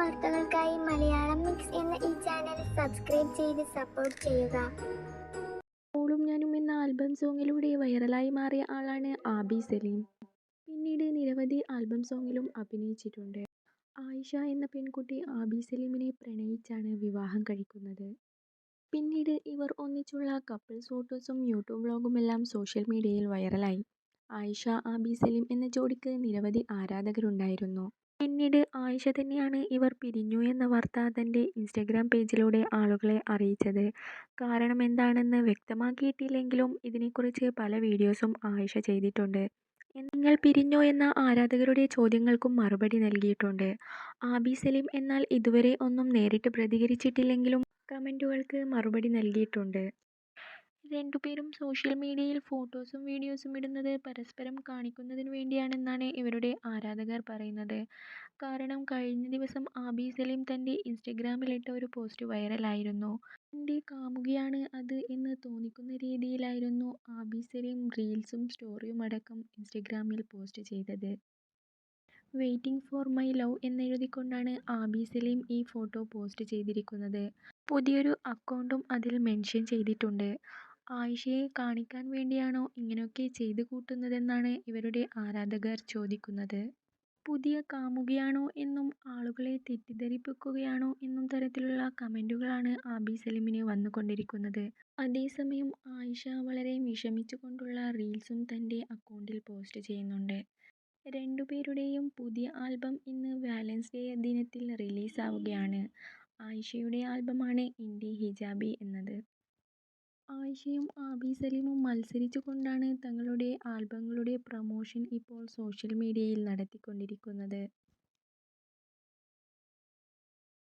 വാർത്തകൾക്കായി മലയാളം മിക്സ് എന്ന ഈ ചാനൽ സബ്സ്ക്രൈബ് ചെയ്ത് സപ്പോർട്ട് ചെയ്യുക. ഓളും ഞാനും എന്ന ആൽബം സോങ്ങിലൂടെ വൈറലായി മാറിയ ആളാണ് ആബി സലീം. പിന്നീട് നിരവധി ആൽബം സോങ്ങിലും അഭിനയിച്ചിട്ടുണ്ട്. ആയിഷ എന്ന പെൺകുട്ടി ആബി സലീമിനെ പ്രണയിച്ചാണ് വിവാഹം കഴിക്കുന്നത്. പിന്നീട് ഇവർ ഒന്നിച്ചുള്ള കപ്പിൾസ് ഫോട്ടോസും യൂട്യൂബ് വ്ലോഗുമെല്ലാം സോഷ്യൽ മീഡിയയിൽ വൈറലായി. ആയിഷ ആബി സലീം എന്ന ജോഡിക്ക് നിരവധി ആരാധകരുണ്ടായിരുന്നു. പിന്നീട് ആയിഷ തന്നെയാണ് ഇവർ പിരിഞ്ഞു എന്ന വാർത്ത തന്റെ ഇൻസ്റ്റഗ്രാം പേജിലൂടെ ആളുകളെ അറിയിച്ചത്. കാരണം എന്താണെന്ന് വ്യക്തമാക്കിയിട്ടില്ലെങ്കിലും ഇതിനെക്കുറിച്ച് പല വീഡിയോസും ആയിഷ ചെയ്തിട്ടുണ്ട്. നിങ്ങൾ പിരിഞ്ഞോ എന്ന ആരാധകരുടെ ചോദ്യങ്ങൾക്കും മറുപടി നൽകിയിട്ടുണ്ട്. ആബി സലീം എന്നാൽ ഇതുവരെ ഒന്നും നേരിട്ട് പ്രതികരിച്ചിട്ടില്ലെങ്കിലും കമന്റുകൾക്ക് മറുപടി നൽകിയിട്ടുണ്ട്. രണ്ടുപേരും സോഷ്യൽ മീഡിയയിൽ ഫോട്ടോസും വീഡിയോസും ഇടുന്നത് പരസ്പരം കാണിക്കുന്നതിന് വേണ്ടിയാണെന്നാണ് ഇവരുടെ ആരാധകർ പറയുന്നത്. കാരണം കഴിഞ്ഞ ദിവസം ആബി സലീം തന്റെ ഇൻസ്റ്റഗ്രാമിലിട്ട ഒരു പോസ്റ്റ് വൈറലായിരുന്നു എന്റെ കാമുകിയാണ് അത് എന്ന് തോന്നിക്കുന്ന രീതിയിലായിരുന്നു ആബി സലീം റീൽസും സ്റ്റോറിയും അടക്കം ഇൻസ്റ്റഗ്രാമിൽ പോസ്റ്റ് ചെയ്തത്. വെയിറ്റിംഗ് ഫോർ മൈ ലവ് എന്നെഴുതിക്കൊണ്ടാണ് ആബി സലീം ഈ ഫോട്ടോ പോസ്റ്റ് ചെയ്തിരിക്കുന്നത്. പുതിയൊരു അക്കൗണ്ടും അതിൽ മെൻഷൻ ചെയ്തിട്ടുണ്ട്. ആയിഷയെ കാണിക്കാൻ വേണ്ടിയാണോ ഇങ്ങനെയൊക്കെ ചെയ്തു കൂട്ടുന്നതെന്നാണ് ഇവരുടെ ആരാധകർ ചോദിക്കുന്നത്. പുതിയ കാമുകിയാണോ എന്നും ആളുകളെ തെറ്റിദ്ധരിപ്പിക്കുകയാണോ എന്നും തരത്തിലുള്ള കമന്റുകളാണ് ആബി സലീമിന് വന്നുകൊണ്ടിരിക്കുന്നത്. അതേസമയം ആയിഷ വളരെ വിഷമിച്ചുകൊണ്ടുള്ള റീൽസും തന്റെ അക്കൗണ്ടിൽ പോസ്റ്റ് ചെയ്യുന്നുണ്ട്. രണ്ടുപേരുടെയും പുതിയ ആൽബം ഇന്ന് വാലൻസ് ഡേ ദിനത്തിൽ റിലീസാവുകയാണ്. ആയിഷയുടെ ആൽബമാണ് ഇൻഡി ഹിജാബി എന്നത്. ആയിഷയും ആബി സലീമും മത്സരിച്ചുകൊണ്ടാണ് തങ്ങളുടെ ആൽബങ്ങളുടെ പ്രമോഷൻ ഇപ്പോൾ സോഷ്യൽ മീഡിയയിൽ നടത്തിക്കൊണ്ടിരിക്കുന്നത്.